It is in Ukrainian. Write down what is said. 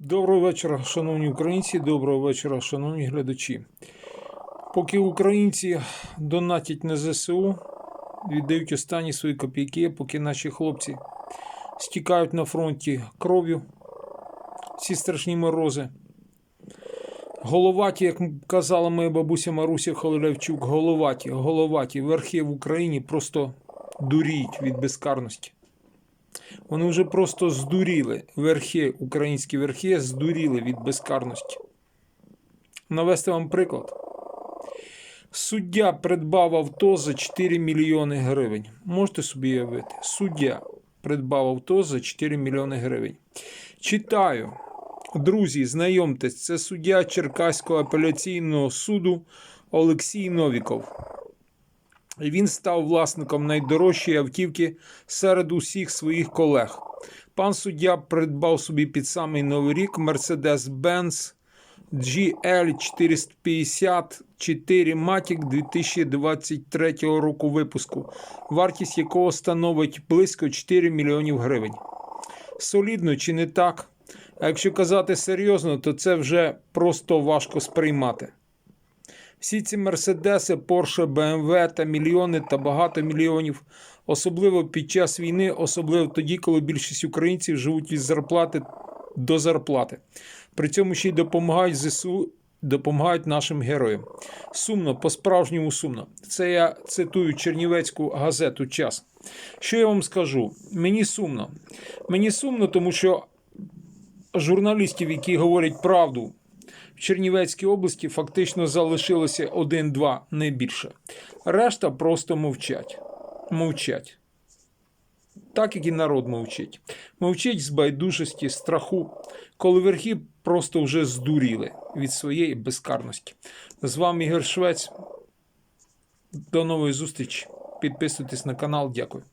Доброго вечора, шановні українці, доброго вечора, шановні глядачі. Поки українці донатять на ЗСУ, віддають останні свої копійки, поки наші хлопці стікають на фронті кров'ю, ці страшні морози. Головаті, як казала моя бабуся Маруся Холодавчук, головаті, головаті, верхи в Україні просто дуріють від безкарності. Вони вже просто здуріли. Верхи, українські верхи здуріли від безкарності. Навести вам приклад. Суддя придбав авто за 4 мільйони гривень. Можете собі уявити? Суддя придбав авто за 4 мільйони гривень. Читаю. Друзі, знайомтесь, це суддя Черкаського апеляційного суду Олексій Новіков. Він став власником найдорожчої автівки серед усіх своїх колег. Пан суддя придбав собі під самий новий рік Mercedes-Benz GL 454 Matic 2023 року випуску, вартість якого становить близько 4 мільйонів гривень. Солідно чи не так? А якщо казати серйозно, то це вже просто важко сприймати. Всі ці Мерседеси, Порше, БМВ та мільйони та багато мільйонів, особливо під час війни, особливо тоді, коли більшість українців живуть від зарплати до зарплати. При цьому ще й допомагають ЗСУ, допомагають нашим героям. Сумно, по-справжньому сумно. Це я цитую Чернівецьку газету Час. Що я вам скажу? Мені сумно. Мені сумно, тому що журналістів, які говорять правду в Чернівецькій області фактично залишилося один-два, не більше. Решта просто мовчать. Мовчать. Так як і народ мовчить. Мовчить з байдужості, страху, коли верхи просто вже здуріли від своєї безкарності. З вами Ігор Швець. До нової зустрічі. Підписуйтесь на канал. Дякую.